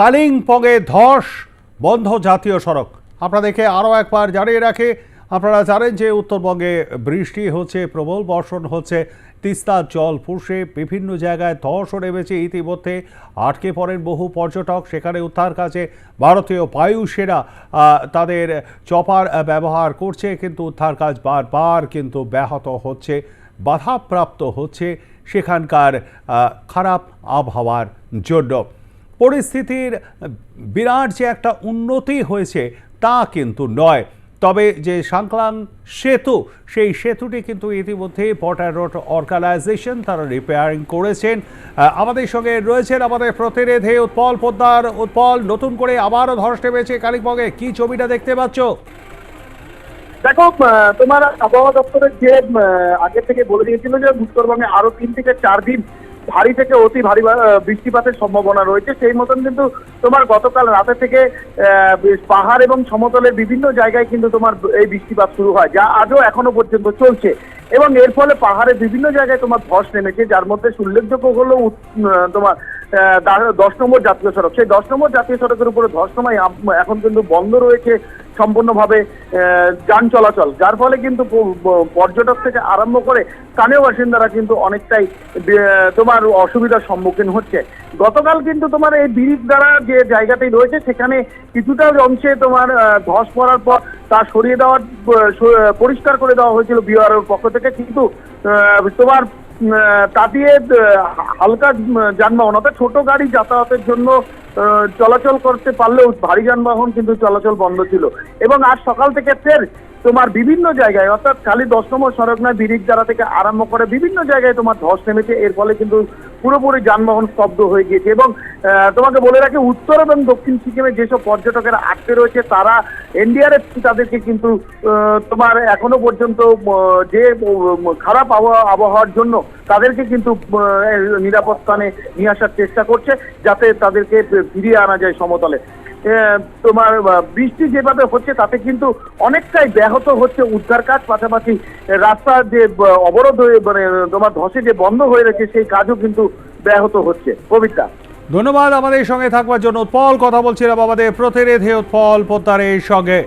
কালিম্পংয়ে ধস, বন্ধ জাতীয় সড়ক। আপনাদেরকে আরও একবার জানিয়ে রাখে, আপনারা জানেন যে উত্তরবঙ্গে বৃষ্টি হচ্ছে, প্রবল বর্ষণ হচ্ছে তিস্তার জল ফুসে, বিভিন্ন জায়গায় ধসও নেমেছে ইতিমধ্যে। আটকে পড়েন বহু পর্যটক, সেখানে উদ্ধার কাজে ভারতীয় বায়ুসেনা তাদের চপার ব্যবহার করছে, কিন্তু উদ্ধার কাজ বারবার কিন্তু ব্যাহত হচ্ছে, বাধাপ্রাপ্ত হচ্ছে সেখানকার খারাপ আবহাওয়ার জন্য। পরিস্থিতির বিরাট যে একটা উন্নতি হয়েছে তা কিন্তু নয়। তবে যে সাংকলাং সেতু, সেই সেতুটি কিন্তু ইতিমধ্যে পটার রোড অর্গানাইজেশন তারা রিপেয়ারিং করেছেন। আমাদের সঙ্গে রয়েছেন আমাদের প্রতিনিধি উৎপল পোদ্দার। উৎপল, নতুন করে আবারও ধস নেমেছে কালিম্পংয়ে। কি ছবিটা দেখতে পাচ্ছ? দেখো তোমার আবহাওয়া দপ্তরের যে আগে থেকে বলে দিয়েছিল যে, উত্তরবঙ্গে আরও তিন থেকে চার দিন ভারী থেকে অতি ভারী বৃষ্টিপাতের সম্ভাবনা রয়েছে। সেই মতন কিন্তু তোমার গতকাল রাতে থেকে পাহাড় এবং সমতলের বিভিন্ন জায়গায় কিন্তু তোমার এই বৃষ্টিপাত শুরু হয়, যা আজও এখনও পর্যন্ত চলছে। এবং এর ফলে পাহাড়ের বিভিন্ন জায়গায় তোমার ধস নেমেছে, যার মধ্যে উল্লেখযোগ্য হলো তোমার দশ নম্বর জাতীয় সড়ক। সেই দশ নম্বর জাতীয় সড়কের উপরে ধস নামায় এখন কিন্তু বন্ধ রয়েছে সম্পূর্ণভাবে যান চলাচল। যার ফলে কিন্তু পর্যটক থেকে আরম্ভ করে স্থানীয় বাসিন্দারা কিন্তু অনেকটাই তোমার অসুবিধার সম্মুখীন হচ্ছে। গতকাল কিন্তু তোমার এই ব্রিজ দ্বারা যে জায়গাটি রয়েছে, সেখানে কিছুটা অংশে তোমার ধস পড়ার পর তা সরিয়ে দেওয়ার পরিষ্কার করে দেওয়া হয়েছিল বিআরওর পক্ষ থেকে। কিন্তু তোমার তা দিয়ে হালকা যানবাহন অর্থাৎ ছোট গাড়ি যাতায়াতের জন্য চলাচল করতে পারলেও ভারী যানবাহন কিন্তু চলাচল বন্ধ ছিল। এবং আজ সকাল থেকে ফের তোমার বিভিন্ন জায়গায়, অর্থাৎ খালি দশ নম্বর সড়ক নয়, বিরিক দ্বারা থেকে আরম্ভ করে বিভিন্ন জায়গায় তোমার ধস নেমেছে। এর ফলে কিন্তু পুরোপুরি যানবাহন স্তব্ধ হয়ে গিয়েছে এবং তোমাকে বলে রাখি, উত্তর এবং দক্ষিণ সিকিমে যেসব পর্যটকেরা আটকে রয়েছে, তারা এনডিআরএফ তাদেরকে কিন্তু তোমার এখনও পর্যন্ত যে খারাপ আবহাওয়া আবহাওয়ার জন্য তাদেরকে কিন্তু নিরাপদ স্থানে নিয়ে আসার চেষ্টা করছে যাতে তাদেরকে ফিরিয়ে আনা যায় সমতলে। তোমার বৃষ্টি যেভাবে হচ্ছে তাতে কিন্তু অনেকটাই ব্যাহত হচ্ছে উদ্ধার কাজ। পাশাপাশি রাস্তা যে অবরোধ হয়ে মানে তোমার ধসে যে বন্ধ হয়ে রয়েছে সেই কাজও কিন্তু ব্যাহত হচ্ছে। কবিতা ধন্যবাদ আমাদের সঙ্গে থাকবার জন্য। উৎপল, কথা বলছিলাম আমাদের প্রতিনিধি উৎপল পোদ্দারের সঙ্গে।